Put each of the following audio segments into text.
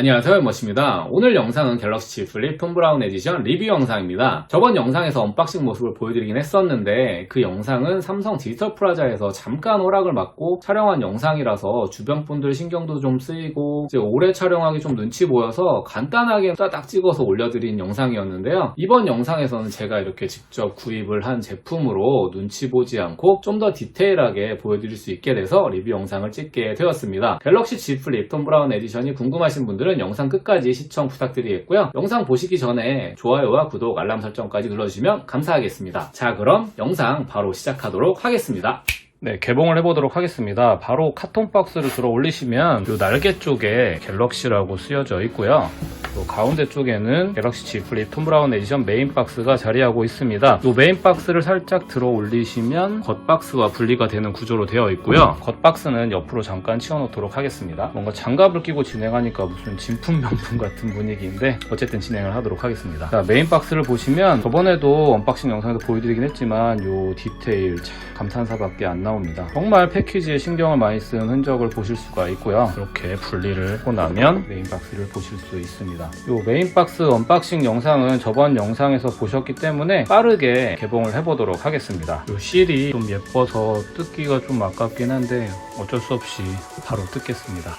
안녕하세요. 멋입니다. 오늘 영상은 갤럭시 플립 톰 브라운 에디션 리뷰 영상입니다. 저번 영상에서 언박싱 모습을 보여드리긴 했었는데 그 영상은 삼성 디지털 프라자에서 잠깐 허락을 받고 촬영한 영상이라서 주변 분들 신경도 좀 쓰이고 이제 오래 촬영하기 좀 눈치 보여서 간단하게 따닥 찍어서 올려드린 영상이었는데요. 이번 영상에서는 제가 이렇게 직접 구입을 한 제품으로 눈치 보지 않고 좀 더 디테일하게 보여드릴 수 있게 돼서 리뷰 영상을 찍게 되었습니다. 갤럭시 Z 플립 톰 브라운 에디션이 궁금하신 분들 은 영상 끝까지 시청 부탁드리겠고요. 영상 보시기 전에 좋아요와 구독, 알람 설정까지 눌러주시면 감사하겠습니다. 자, 그럼 영상 바로 시작하도록 하겠습니다. 네, 개봉을 해보도록 하겠습니다. 바로 카톤 박스를 들어 올리시면 이 날개 쪽에 갤럭시라고 쓰여져 있고요. 또 가운데 쪽에는 갤럭시 G 플립 톰 브라운 에디션 메인 박스가 자리하고 있습니다. 이 메인 박스를 살짝 들어 올리시면 겉박스와 분리가 되는 구조로 되어 있고요. 겉박스는 옆으로 잠깐 치워놓도록 하겠습니다. 뭔가 장갑을 끼고 진행하니까 무슨 진품 명품 같은 분위기인데 어쨌든 진행을 하도록 하겠습니다. 자, 메인 박스를 보시면 저번에도 언박싱 영상에서 보여드리긴 했지만 이 디테일 참 감탄사밖에 안 나 옵니다. 정말 패키지에 신경을 많이 쓴 흔적을 보실 수가 있고요. 이렇게 분리를 하고 나면 메인 박스를 보실 수 있습니다. 이 메인 박스 언박싱 영상은 저번 영상에서 보셨기 때문에 빠르게 개봉을 해보도록 하겠습니다. 이 실이 좀 예뻐서 뜯기가 좀 아깝긴 한데 어쩔 수 없이 바로 뜯겠습니다.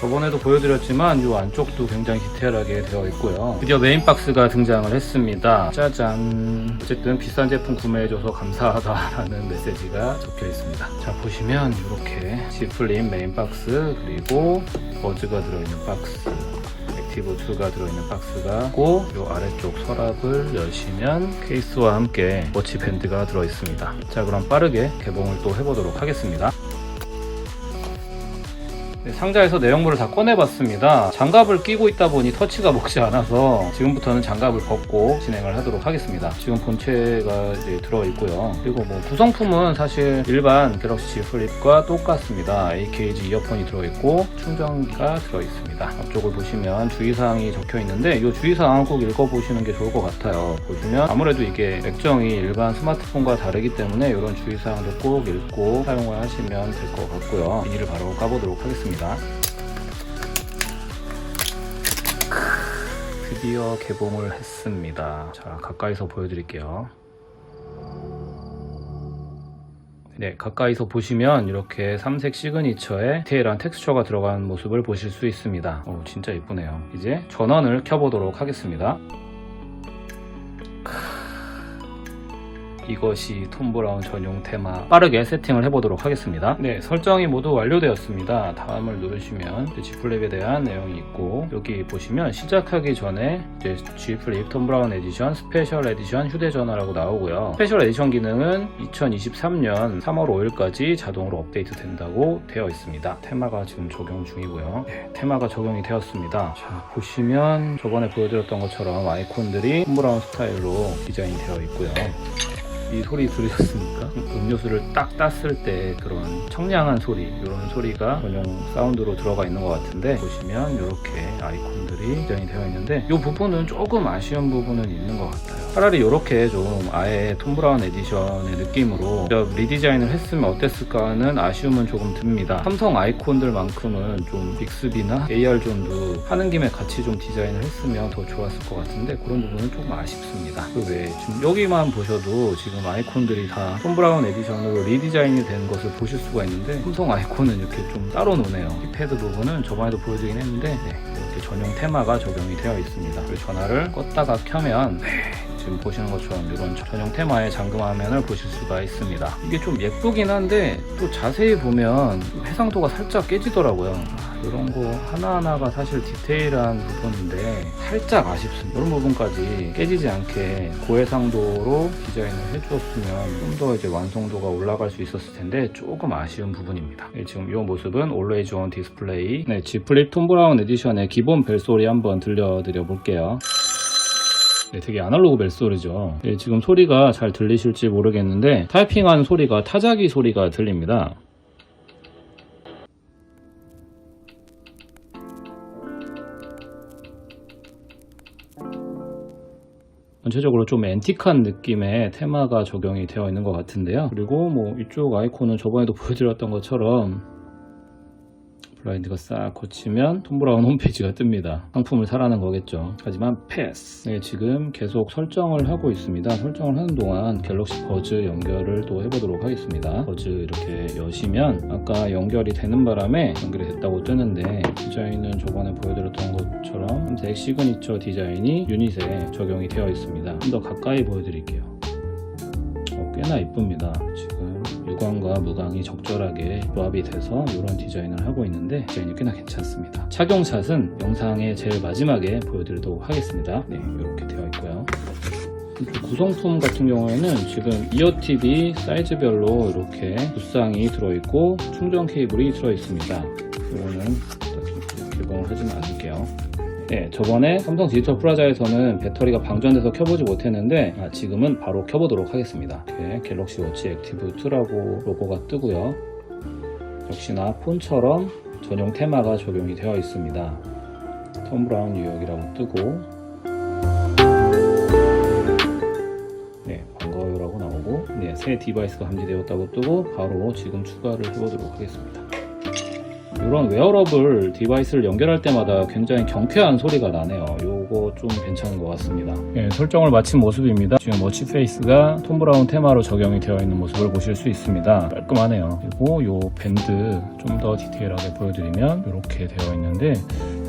저번에도 보여드렸지만 이 안쪽도 굉장히 디테일하게 되어 있고요. 드디어 메인 박스가 등장을 했습니다. 짜잔. 어쨌든 비싼 제품 구매해줘서 감사하다라는 메시지가 적혀 있습니다. 자 보시면 이렇게 지플린 메인 박스 그리고 버즈가 들어있는 박스 액티브 2가 들어있는 박스가 있고 이 아래쪽 서랍을 여시면 케이스와 함께 워치 밴드가 들어있습니다. 자 그럼 빠르게 개봉을 또 해보도록 하겠습니다. 네, 상자에서 내용물을 다 꺼내봤습니다. 장갑을 끼고 있다 보니 터치가 먹지 않아서 지금부터는 장갑을 벗고 진행을 하도록 하겠습니다. 지금 본체가 이제 들어있고요. 그리고 뭐 구성품은 사실 일반 갤럭시 플립과 똑같습니다. AKG 이어폰이 들어있고 충전기가 들어있습니다. 앞쪽을 보시면 주의사항이 적혀 있는데 이 주의사항 꼭 읽어보시는 게 좋을 것 같아요. 보시면 아무래도 이게 액정이 일반 스마트폰과 다르기 때문에 이런 주의사항도 꼭 읽고 사용을 하시면 될 것 같고요. 비닐을 바로 까보도록 하겠습니다. 드디어 개봉을 했습니다. 자, 가까이서 보여드릴게요. 네, 가까이서 보시면 이렇게 삼색 시그니처에 디테일한 텍스처가 들어간 모습을 보실 수 있습니다. 오, 진짜 이쁘네요. 이제 전원을 켜보도록 하겠습니다. 이것이 톰 브라운 전용 테마. 빠르게 세팅을 해보도록 하겠습니다. 네 설정이 모두 완료되었습니다. 다음을 누르시면 G 플립에 대한 내용이 있고 여기 보시면 시작하기 전에 이제 G 플립 톰 브라운 에디션 스페셜 에디션 휴대전화라고 나오고요. 스페셜 에디션 기능은 2023년 3월 5일까지 자동으로 업데이트 된다고 되어 있습니다. 테마가 지금 적용 중이고요. 네, 테마가 적용이 되었습니다. 자 보시면 저번에 보여드렸던 것처럼 아이콘들이 톰 브라운 스타일로 디자인이 되어 있고요 이 소리 들으셨습니까? 음료수를 딱 땄을 때 그런 청량한 소리 이런 소리가 전용 사운드로 들어가 있는 것 같은데 보시면 이렇게 아이콘들이 디자인이 되어 있는데 이 부분은 조금 아쉬운 부분은 있는 것 같아요. 차라리 이렇게 좀 아예 톰 브라운 에디션의 느낌으로 리디자인을 했으면 어땠을까는 아쉬움은 조금 듭니다. 삼성 아이콘들만큼은 좀 빅스비나 AR존도 하는 김에 같이 좀 디자인을 했으면 더 좋았을 것 같은데 그런 부분은 조금 아쉽습니다. 그 외에 지금 여기만 보셔도 지금 아이콘들이 다 톰 브라운 에디션으로 리디자인이 된 것을 보실 수가 있는데 삼성 아이콘은 이렇게 좀 따로 노네요. 키패드 부분은 저번에도 보여드리긴 했는데 네, 이렇게 전용 테마가 적용이 되어 있습니다. 그리고 전화를 껐다가 켜면 네, 지금 보시는 것처럼 이런 전용 테마의 잠금 화면을 보실 수가 있습니다. 이게 좀 예쁘긴 한데 또 자세히 보면 해상도가 살짝 깨지더라고요 아, 이런 거 하나하나가 사실 디테일한 부분인데 살짝 아쉽습니다 이런 부분까지 깨지지 않게 고해상도로 디자인을 해주었으면 좀 더 이제 완성도가 올라갈 수 있었을 텐데 조금 아쉬운 부분입니다 네, 지금 이 모습은 Always On 디스플레이 네, G 플립 톰 브라운 에디션의 기본 벨소리 한번 들려드려 볼게요 네, 되게 아날로그 벨소리죠. 네, 지금 소리가 잘 들리실지 모르겠는데 타이핑하는 소리가 타자기 소리가 들립니다. 전체적으로 좀 앤틱한 느낌의 테마가 적용이 되어 있는 것 같은데요. 그리고 뭐 이쪽 아이콘은 저번에도 보여드렸던 것처럼 블라인드가 싹 거치면 톰 브라운 홈페이지가 뜹니다. 상품을 사라는 거겠죠. 하지만 패스. 네, 지금 계속 설정을 하고 있습니다. 설정을 하는 동안 갤럭시 버즈 연결을 또 해보도록 하겠습니다. 버즈 이렇게 여시면 아까 연결이 되는 바람에 연결이 됐다고 뜨는데 디자인은 저번에 보여드렸던 것처럼 색 시그니처 디자인이 유닛에 적용이 되어 있습니다. 좀 더 가까이 보여드릴게요. 어, 꽤나 이쁩니다. 지금 유광과 무광이 적절하게 조합이 돼서 이런 디자인을 하고 있는데 디자인이 꽤나 괜찮습니다. 착용샷은 영상의 제일 마지막에 보여드리도록 하겠습니다. 네, 이렇게 되어 있고요. 구성품 같은 경우에는 지금 이어 TV 사이즈별로 이렇게 부상이 들어있고 충전 케이블이 들어있습니다. 이거는 네, 저번에 삼성 디지털 프라자에서는 배터리가 방전돼서 켜보지 못했는데 아, 지금은 바로 켜보도록 하겠습니다. 이렇게 갤럭시 워치 액티브 2라고 로고가 뜨고요. 역시나 폰처럼 전용 테마가 적용이 되어 있습니다. 톰 브라운 뉴욕이라고 뜨고 네, 반가워요라고 나오고 네, 새 디바이스가 감지되었다고 뜨고 바로 지금 추가를 해보도록 하겠습니다. 이런 웨어러블 디바이스를 연결할 때마다 굉장히 경쾌한 소리가 나네요. 요거 좀 괜찮은 것 같습니다. 예, 설정을 마친 모습입니다. 지금 워치 페이스가 톰 브라운 테마로 적용이 되어 있는 모습을 보실 수 있습니다. 깔끔하네요. 그리고 요 밴드 좀 더 디테일하게 보여드리면 이렇게 되어 있는데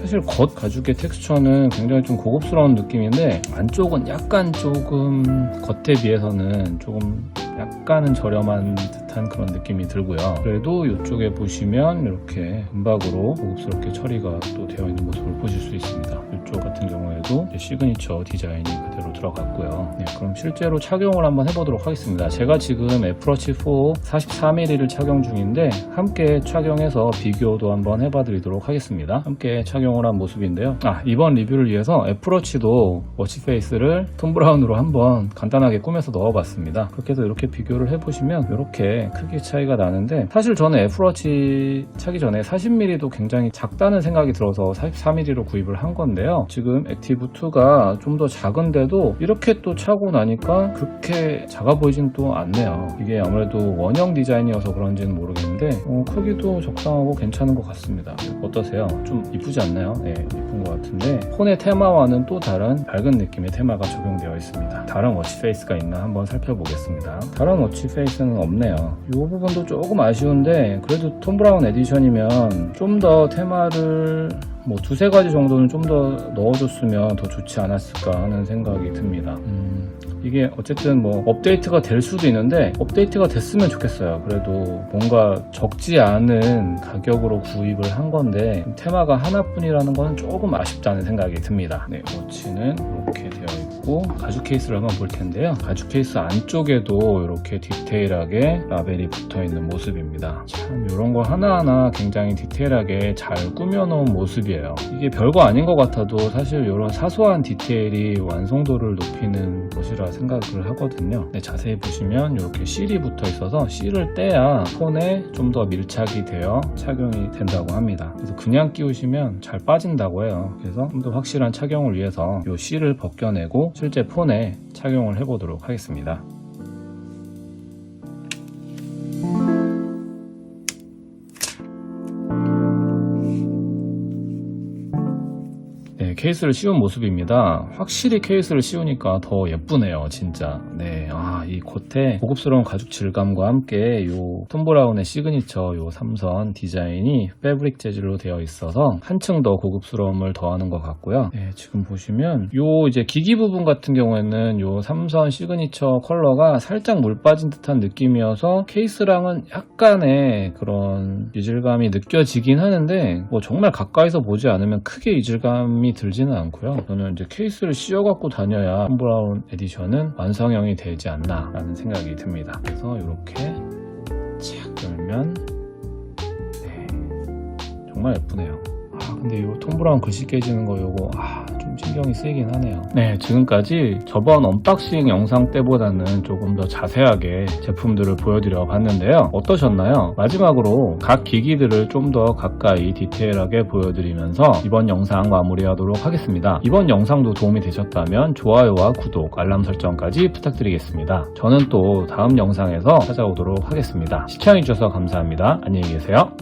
사실 겉 가죽의 텍스처는 굉장히 좀 고급스러운 느낌인데 안쪽은 약간 조금 겉에 비해서는 조금 약간은 저렴한 듯한 그런 느낌이 들고요. 그래도 이쪽에 보시면 이렇게 금박으로 고급스럽게 처리가 또 되어 있는 모습을 보실 수 있습니다. 이쪽 같은 경우에도 시그니처 디자인이 그대로 들어갔고요. 네, 그럼 실제로 착용을 한번 해보도록 하겠습니다. 제가 지금 애플워치 4 44mm를 착용 중인데 함께 착용해서 비교도 한번 해봐드리도록 하겠습니다. 함께 착용을 한 모습인데요. 아 이번 리뷰를 위해서 애플워치도 워치 페이스를 톰 브라운으로 한번 간단하게 꾸며서 넣어봤습니다. 그렇게 해서 이렇게 비교를 해보시면 이렇게 크기 차이가 나는데 사실 저는 애플워치 차기 전에 40mm도 굉장히 작다는 생각이 들어서 44mm로 구입을 한 건데요. 지금 액티브2가 좀 더 작은데도 이렇게 또 차고 나니까 그렇게 작아 보이진 또 않네요. 이게 아무래도 원형 디자인이어서 그런지는 모르겠는데 어, 크기도 적당하고 괜찮은 것 같습니다. 어떠세요? 좀 이쁘지 않나요? 네, 이쁜 것 같은데 폰의 테마와는 또 다른 밝은 느낌의 테마가 적용되어 있습니다. 다른 워치 페이스가 있나 한번 살펴보겠습니다. 다른 워치 페이스는 없네요. 이 부분도 조금 아쉬운데 그래도 톰 브라운 에디션이면 좀 더 테마를 뭐 두세 가지 정도는 좀 더 넣어줬으면 더 좋지 않았을까 하는 생각이 듭니다. 음, 이게 어쨌든 뭐 업데이트가 될 수도 있는데 업데이트가 됐으면 좋겠어요. 그래도 뭔가 적지 않은 가격으로 구입을 한 건데 테마가 하나뿐이라는 건 조금 아쉽다는 생각이 듭니다. 네, 워치는 이렇게 되어 있고 가죽 케이스를 한번 볼 텐데요. 가죽 케이스 안쪽에도 이렇게 디테일하게 라벨이 붙어 있는 모습입니다. 참 이런 거 하나하나 굉장히 디테일하게 잘 꾸며놓은 모습이 에요. 이게 별거 아닌 것 같아도 사실 이런 사소한 디테일이 완성도를 높이는 것이라 생각을 하거든요. 네, 자세히 보시면 이렇게 실이 붙어 있어서 실을 떼야 폰에 좀 더 밀착이 되어 착용이 된다고 합니다. 그래서 그냥 끼우시면 잘 빠진다고 해요. 그래서 좀 더 확실한 착용을 위해서 이 실을 벗겨내고 실제 폰에 착용을 해보도록 하겠습니다. 케이스를 씌운 모습입니다. 확실히 케이스를 씌우니까 더 예쁘네요, 진짜. 네, 아, 이 겉에 고급스러운 가죽 질감과 함께 요 톰브라운의 시그니처 요 삼선 디자인이 패브릭 재질로 되어 있어서 한층 더 고급스러움을 더하는 것 같고요. 네, 지금 보시면 요 이제 기기 부분 같은 경우에는 요 삼선 시그니처 컬러가 살짝 물 빠진 듯한 느낌이어서 케이스랑은 약간의 그런 이질감이 느껴지긴 하는데 뭐 정말 가까이서 보지 않으면 크게 이질감이 들지는 않고요. 저는 이제 케이스를 씌워갖고 다녀야 톰 브라운 에디션은 완성형이 되지 않나 라는 생각이 듭니다. 그래서 이렇게 착 열면 네, 정말 예쁘네요. 아 근데 이 톰 브라운 글씨 깨지는 거 요거 아, 좀 신경이 쓰이긴 하네요. 네, 지금까지 저번 언박싱 영상 때보다는 조금 더 자세하게 제품들을 보여드려 봤는데요. 어떠셨나요? 마지막으로 각 기기들을 좀 더 가까이 디테일하게 보여드리면서 이번 영상 마무리하도록 하겠습니다. 이번 영상도 도움이 되셨다면 좋아요와 구독, 알람 설정까지 부탁드리겠습니다. 저는 또 다음 영상에서 찾아오도록 하겠습니다. 시청해주셔서 감사합니다. 안녕히 계세요.